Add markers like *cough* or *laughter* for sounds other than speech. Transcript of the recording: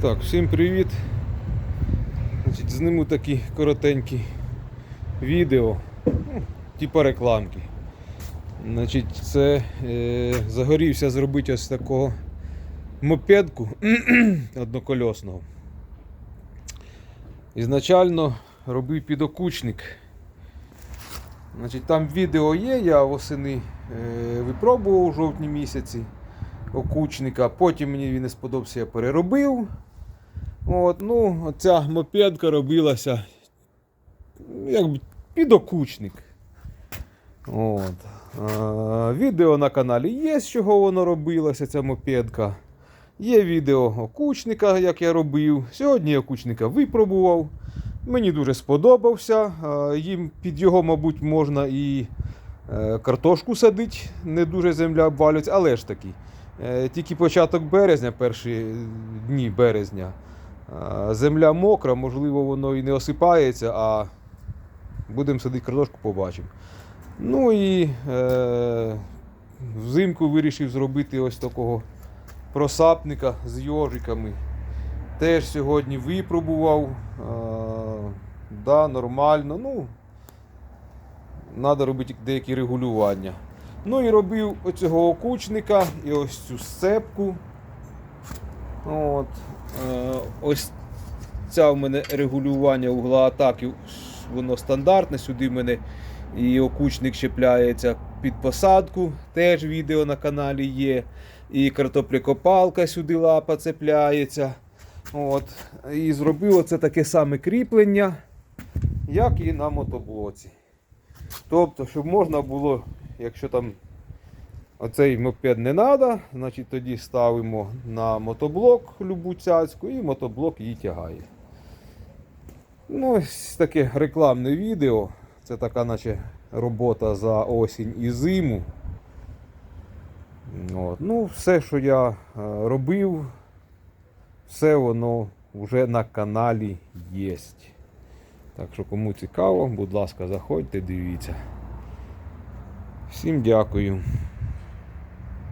Так, всім привіт. Значить, зніму такі коротенькі відео, ну, типа рекламки. Значить, це е, загорівся зробити ось такого мопедку *clears throat* однокольосного. Ізначально робив підокучник. Значить, там відео є, я восени е, випробував у жовтні місяці окучника. Потім мені він не сподобався, я переробив. От, ну, оця мопедка робилася якби підокучник. От. А, відео на каналі є, з чого воно робилося, ця мопедка. Є відео окучника, як я робив. Сьогодні я окучника випробував. Мені дуже сподобався. Їм під його, мабуть, можна і е, картошку садити, не дуже земля обвалюється, але ж таки. Е, Тільки початок березня, перші дні березня. Земля мокра, можливо, воно і не осипається, а будемо садити картошку, побачимо. Ну і е, взимку вирішив зробити ось такого просапника з йожиками. Теж сьогодні випробував. Е, да, нормально. Ну, треба робити деякі регулювання. Ну і робив оцього окучника і ось цю сцепку. От. Ось ця в мене регулювання угла атаки, воно стандартне. Сюди в мене і окучник щепляється під посадку. Теж відео на каналі є. І картоплекопалка сюди лапа цепляється. От. І зробив оце таке саме кріплення, як і на мотоблоці. Тобто, щоб можна було, якщо там оцей мопед не треба, значить тоді ставимо на мотоблок любу цяцьку і мотоблок її тягає. Ну, ось таке рекламне відео. Це така наче робота за осінь і зиму. От. Ну, все, що я е, робив, все воно вже на каналі є. Так що кому цікаво, будь ласка, заходьте, дивіться. Всім дякую.